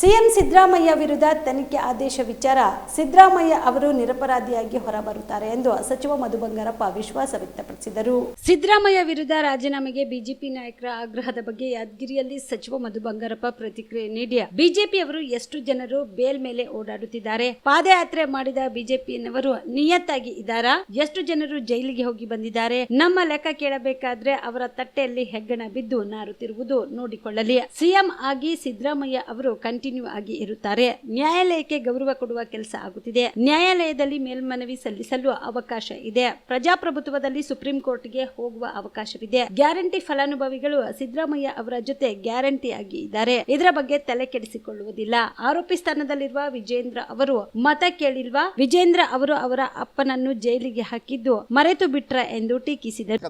CM Siddaramaiah ವಿರುದ್ಧ ತನಿಖೆ ಆದೇಶ ವಿಚಾರ ಸಿದ್ದರಾಮಯ್ಯ ಅವರು ನಿರಪರಾಧಿಯಾಗಿ ಹೊರಬರುತ್ತಾರೆ ಎಂದು ಸಚಿವ ಮಧು ಬಂಗಾರಪ್ಪ ವಿಶ್ವಾಸ ವ್ಯಕ್ತಪಡಿಸಿದರು. ಸಿದ್ದರಾಮಯ್ಯ ವಿರುದ್ಧ ರಾಜೀನಾಮೆಗೆ ಬಿಜೆಪಿ ನಾಯಕರ ಆಗ್ರಹದ ಬಗ್ಗೆ ಯಾದಗಿರಿಯಲ್ಲಿ ಸಚಿವ ಮಧು ಬಂಗಾರಪ್ಪ ಪ್ರತಿಕ್ರಿಯೆ ನೀಡಿ ಬಿಜೆಪಿಯವರು ಎಷ್ಟು ಜನರು ಬೇಲ್ ಮೇಲೆ ಓಡಾಡುತ್ತಿದ್ದಾರೆ, ಪಾದಯಾತ್ರೆ ಮಾಡಿದ ಬಿಜೆಪಿಯನ್ನವರು ನಿಯತ್ತಾಗಿ ಇದ್ದಾರಾ, ಎಷ್ಟು ಜನರು ಜೈಲಿಗೆ ಹೋಗಿ ಬಂದಿದ್ದಾರೆ, ನಮ್ಮ ಲೆಕ್ಕ ಕೇಳಬೇಕಾದ್ರೆ ಅವರ ತಟ್ಟೆಯಲ್ಲಿ ಹೆಗ್ಗಣ ಬಿದ್ದು ನಾರುತ್ತಿರುವುದು ನೋಡಿಕೊಳ್ಳಲಿ. ಸಿಎಂ ಆಗಿ ಸಿದ್ದರಾಮಯ್ಯ ಅವರು ಕಂಟಿನ್ಯೂ ಆಗಿ ಇರುತ್ತಾರೆ. ನ್ಯಾಯಾಲಯಕ್ಕೆ ಗೌರವ ಕೊಡುವ ಕೆಲಸ ಆಗುತ್ತಿದೆ. ನ್ಯಾಯಾಲಯದಲ್ಲಿ ಮೇಲ್ಮನವಿ ಸಲ್ಲಿಸಲು ಅವಕಾಶ ಇದೆ. ಪ್ರಜಾಪ್ರಭುತ್ವದಲ್ಲಿ ಸುಪ್ರೀಂ ಕೋರ್ಟ್ಗೆ ಹೋಗುವ ಅವಕಾಶವಿದೆ. ಗ್ಯಾರಂಟಿ ಫಲಾನುಭವಿಗಳು ಸಿದ್ದರಾಮಯ್ಯ ಅವರ ಜೊತೆ ಗ್ಯಾರಂಟಿ ಆಗಿ ಇದ್ದಾರೆ. ಇದರ ಬಗ್ಗೆ ತಲೆ ಕೆಡಿಸಿಕೊಳ್ಳುವುದಿಲ್ಲ. ಆರೋಪಿ ಸ್ಥಾನದಲ್ಲಿರುವ ವಿಜೇಂದ್ರ ಅವರು ಮತ ಕೇಳಿಲ್ವಾ? ವಿಜೇಂದ್ರ ಅವರು ಅವರ ಅಪ್ಪನನ್ನು ಜೈಲಿಗೆ ಹಾಕಿದ್ದು ಮರೆತು ಬಿಟ್ರ ಎಂದು ಟೀಕಿಸಿದರು.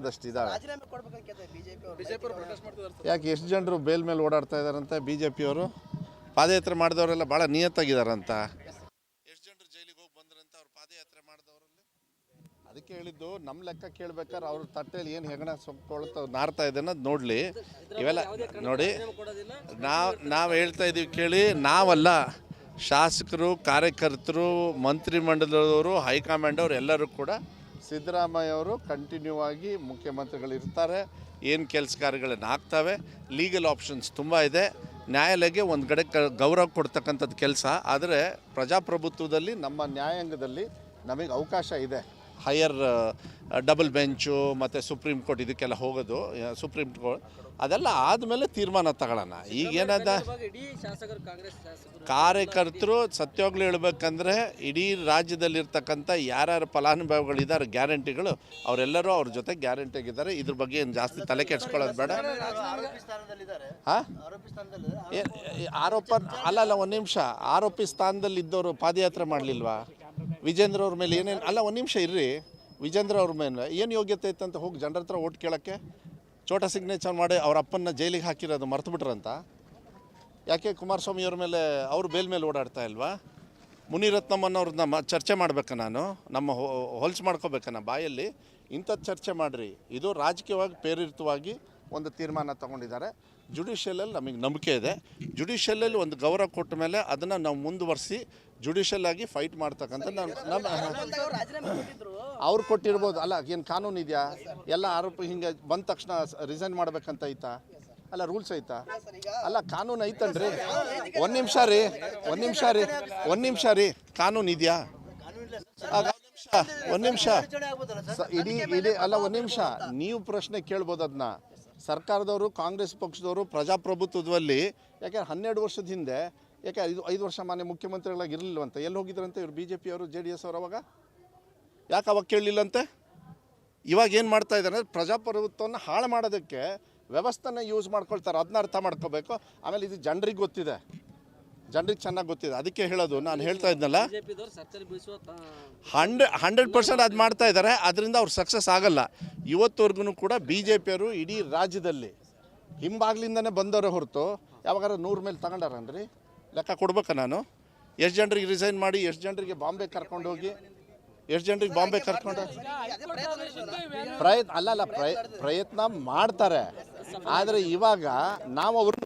ಯಾಕೆ ಎಷ್ಟು ಜನರು ಬೇಲ್ ಮೇಲೆ ಓಡಾಡ್ತಾ ಇದಾರಂತೆ ಬಿಜೆಪಿ ಜೆ ಪಿಯವರು ಪಾದಯಾತ್ರೆ ಮಾಡಿದವರೆಲ್ಲ ಭಾಳ ನಿಯತ್ತಾಗಿದ್ದಾರಂತ. ಎಷ್ಟು ಜನರು ಜೈಲಿಗೆ ಹೋಗಿ ಬಂದ್ರಂತ ಅವ್ರು ಪಾದಯಾತ್ರೆ ಮಾಡಿದವರಲ್ಲಿ? ಅದಕ್ಕೆ ಹೇಳಿದ್ದು ನಮ್ಮ ಲೆಕ್ಕ ಕೇಳ್ಬೇಕಾದ್ರೆ ಅವ್ರ ತಟ್ಟೆಯಲ್ಲಿ ಏನು ಹೆಗಣ ಸೊಪ್ಕೊಳ್ತಾ ನಾರ್ತಾ ಇದೆ ಅನ್ನೋದು ನೋಡಲಿ. ಇವೆಲ್ಲ ನೋಡಿ ನಾವು ನಾವು ಹೇಳ್ತಾ ಇದ್ದೀವಿ ಕೇಳಿ ನಾವಲ್ಲ ಶಾಸಕರು ಕಾರ್ಯಕರ್ತರು ಮಂತ್ರಿಮಂಡಲದವರು ಹೈಕಮಾಂಡ್ ಅವರು ಎಲ್ಲರೂ ಕೂಡ ಸಿದ್ದರಾಮಯ್ಯ ಅವರು ಕಂಟಿನ್ಯೂ ಆಗಿ ಮುಖ್ಯಮಂತ್ರಿಗಳು ಇರ್ತಾರೆ ಏನು ಕೆಲಸ ಕಾರ್ಯಗಳನ್ನು ಆಗ್ತವೆ ಲೀಗಲ್ ಆಪ್ಷನ್ಸ್ ತುಂಬ ಇದೆ. ನ್ಯಾಯಾಲಯಕ್ಕೆ ಒಂದು ಕಡೆ ಕ ಗೌರವ ಕೊಡ್ತಕ್ಕಂಥದ್ದು ಕೆಲಸ ಆದರೆ ಪ್ರಜಾಪ್ರಭುತ್ವದಲ್ಲಿ ನಮ್ಮ ನ್ಯಾಯಾಂಗದಲ್ಲಿ ನಮಗೆ ಅವಕಾಶ ಇದೆ. ಹೈಯರ್ ಡಬಲ್ ಬೆಂಚು ಮತ್ತು ಸುಪ್ರೀಂ ಕೋರ್ಟ್ ಇದಕ್ಕೆಲ್ಲ ಹೋಗೋದು ಸುಪ್ರೀಂ ಕೋರ್ಟ್. ಅದೆಲ್ಲ ಆದಮೇಲೆ ತೀರ್ಮಾನ ತಗೊಳ್ಳೋಣ. ಈಗೇನದ ಇಡೀ ಶಾಸಕರು ಕಾಂಗ್ರೆಸ್ ಶಾಸಕರು ಕಾರ್ಯಕರ್ತರು ಸತ್ಯೋಗ್ಲು ಹೇಳ್ಬೇಕಂದ್ರೆ ಇಡೀ ರಾಜ್ಯದಲ್ಲಿರ್ತಕ್ಕಂಥ ಯಾರ್ಯಾರು ಫಲಾನುಭವಿಗಳಿದ್ದಾರೆ ಗ್ಯಾರಂಟಿಗಳು ಅವರೆಲ್ಲರೂ ಅವ್ರ ಜೊತೆ ಗ್ಯಾರಂಟಿ ಆಗಿದ್ದಾರೆ ಇದ್ರ ಬಗ್ಗೆ ಏನು ಜಾಸ್ತಿ ತಲೆ ಕೆಡ್ಸ್ಕೊಳ್ಳೋದು ಬೇಡ. ಹಾಂ? ಆರೋಪಿ ಆರೋಪ ಅಲ್ಲ ಅಲ್ಲ ಒಂದು ನಿಮಿಷ. ಆರೋಪಿ ಸ್ಥಾನದಲ್ಲಿ ಇದ್ದವರು ಪಾದಯಾತ್ರೆ ಮಾಡಲಿಲ್ವಾ? ವಿಜೇಂದ್ರ ಅವ್ರ ಮೇಲೆ ಏನೇನು ಅಲ್ಲ, ಒಂದು ನಿಮಿಷ ಇರ್ರಿ. ವಿಜೇಂದ್ರ ಅವ್ರ ಮೇಲೆ ಏನು ಯೋಗ್ಯತೆ ಅಂತ ಹೋಗಿ ಜನರ ಹತ್ರ ಓಟ್ ಕೇಳೋಕ್ಕೆ? ಚೋಟ ಸಿಗ್ನೇಚರ್ ಮಾಡಿ ಅವ್ರ ಅಪ್ಪನ್ನ ಜೈಲಿಗೆ ಹಾಕಿರೋದು ಮರ್ತು ಬಿಟ್ರಂತ? ಯಾಕೆ ಕುಮಾರಸ್ವಾಮಿ ಅವ್ರ ಮೇಲೆ ಅವ್ರ ಬೇಲ್ ಮೇಲೆ ಓಡಾಡ್ತಾ ಇಲ್ವಾ? ಮುನಿರತ್ನಮ್ಮನವ್ರನ್ನ ಮ ಚರ್ಚೆ ಮಾಡ್ಬೇಕ ನಾನು. ನಮ್ಮ ಹೊಲ್ಸ್ ಮಾಡ್ಕೋಬೇಕಾ ಬಾಯಲ್ಲಿ. ಇಂಥದ್ದು ಚರ್ಚೆ ಮಾಡಿರಿ. ಇದು ರಾಜಕೀಯವಾಗಿ ಪ್ರೇರಿತವಾಗಿ ಒಂದು ತೀರ್ಮಾನ ತಗೊಂಡಿದ್ದಾರೆ. ಜುಡಿಷಿಯಲಲ್ಲಿ ನಮಗೆ ನಂಬಿಕೆ ಇದೆ. ಜುಡಿಷಿಯಲಲ್ಲಿ ಒಂದು ಗೌರವ ಕೊಟ್ಟ ಮೇಲೆ ಅದನ್ನು ನಾವು ಮುಂದುವರಿಸಿ ಜುಡಿಷಿಯಲ್ ಆಗಿ ಫೈಟ್ ಮಾಡ್ತಕ್ಕಂಥ ನಮ್ಮ ನಮ್ಮ ಅವ್ರು ಕೊಟ್ಟಿರ್ಬೋದು. ಅಲ್ಲ ಏನು ಕಾನೂನು ಇದೆಯಾ? ಎಲ್ಲ ಆರೋಪ ಹಿಂಗೆ ಬಂದ ತಕ್ಷಣ ರಿಸೈನ್ ಮಾಡ್ಬೇಕಂತ ಐತಾ? ಅಲ್ಲ ರೂಲ್ಸ್ ಐತಾ? ಅಲ್ಲ ಕಾನೂನು ಐತನ್ರಿ ಒಂದು ನಿಮಿಷ ರೀ. ಒಂದು ನಿಮಿಷ ರೀ. ಒಂದು ನಿಮಿಷ ರೀ. ಕಾನೂನು ಇದೆಯಾ? ಒಂದು ನಿಮಿಷ. ಇಡೀ ಇಡೀ ಅಲ್ಲ ಒಂದು ನಿಮಿಷ. ನೀವು ಪ್ರಶ್ನೆ ಕೇಳ್ಬೋದು ಅದನ್ನ ಸರ್ಕಾರದವರು, ಕಾಂಗ್ರೆಸ್ ಪಕ್ಷದವರು ಪ್ರಜಾಪ್ರಭುತ್ವದಲ್ಲಿ, ಯಾಕೆ ಹನ್ನೆರಡು ವರ್ಷದ ಹಿಂದೆ, ಯಾಕೆ ಐದು ಐದು ವರ್ಷ ಮಾನ್ಯ ಮುಖ್ಯಮಂತ್ರಿಗಳಾಗಿ ಇರಲಿಲ್ವಂತೆ ಎಲ್ಲಿ ಹೋಗಿದ್ರಂತೆ ಇವರು ಬಿ ಜೆ ಪಿಯವರು ಜೆ ಡಿ ಎಸ್ ಅವರು ಅವಾಗ? ಯಾಕೆ ಅವಾಗ ಕೇಳಲಿಲ್ಲಂತೆ? ಇವಾಗ ಏನು ಮಾಡ್ತಾ ಇದ್ದಾರೆ ಪ್ರಜಾಪ್ರಭುತ್ವವನ್ನು ಹಾಳು ಮಾಡೋದಕ್ಕೆ ವ್ಯವಸ್ಥೆನ ಯೂಸ್ ಮಾಡ್ಕೊಳ್ತಾರೆ ಅದನ್ನ ಅರ್ಥ ಮಾಡ್ಕೋಬೇಕು. ಆಮೇಲೆ ಇದು ಜನರಿಗೆ ಗೊತ್ತಿದೆ. ಜನರಿಗೆ ಚೆನ್ನಾಗಿ ಗೊತ್ತಿದೆ. ಅದಕ್ಕೆ ಹೇಳೋದು ನಾನು ಹೇಳ್ತಾ ಇದ್ನಲ್ಲ. ಹಂಡ್ರೆ ಹಂಡ್ರೆಡ್ ಪರ್ಸೆಂಟ್ ಅದು ಮಾಡ್ತಾ ಇದ್ದಾರೆ ಅದರಿಂದ ಅವ್ರು ಸಕ್ಸಸ್ ಆಗಲ್ಲ. ಇವತ್ತವರೆಗೂ ಕೂಡ ಬಿ ಜೆ ಪಿಯವರು ಇಡೀ ರಾಜ್ಯದಲ್ಲಿ ಹಿಂಬಾಗ್ಲಿಂದನೇ ಬಂದವರೇ ಹೊರತು ಯಾವಾಗಾರ ನೂರು ಮೇಲೆ ತಗೊಂಡಾರನ್ರಿ? ಲೆಕ್ಕ ಕೊಡ್ಬೇಕಾ ನಾನು? ಎಷ್ಟು ಜನರಿಗೆ ರಿಸೈನ್ ಮಾಡಿ ಎಷ್ಟು ಜನರಿಗೆ ಬಾಂಬೆ ಕರ್ಕೊಂಡು ಹೋಗಿ ಎಷ್ಟು ಜನರಿಗೆ ಬಾಂಬೆ ಕರ್ಕೊಂಡು ಪ್ರಯತ್ನ ಅಲ್ಲ ಅಲ್ಲ ಪ್ರಯ- ಪ್ರಯತ್ನ ಮಾಡ್ತಾರೆ. ಆದರೆ ಇವಾಗ ನಾವು ಅವ್ರನ್ನ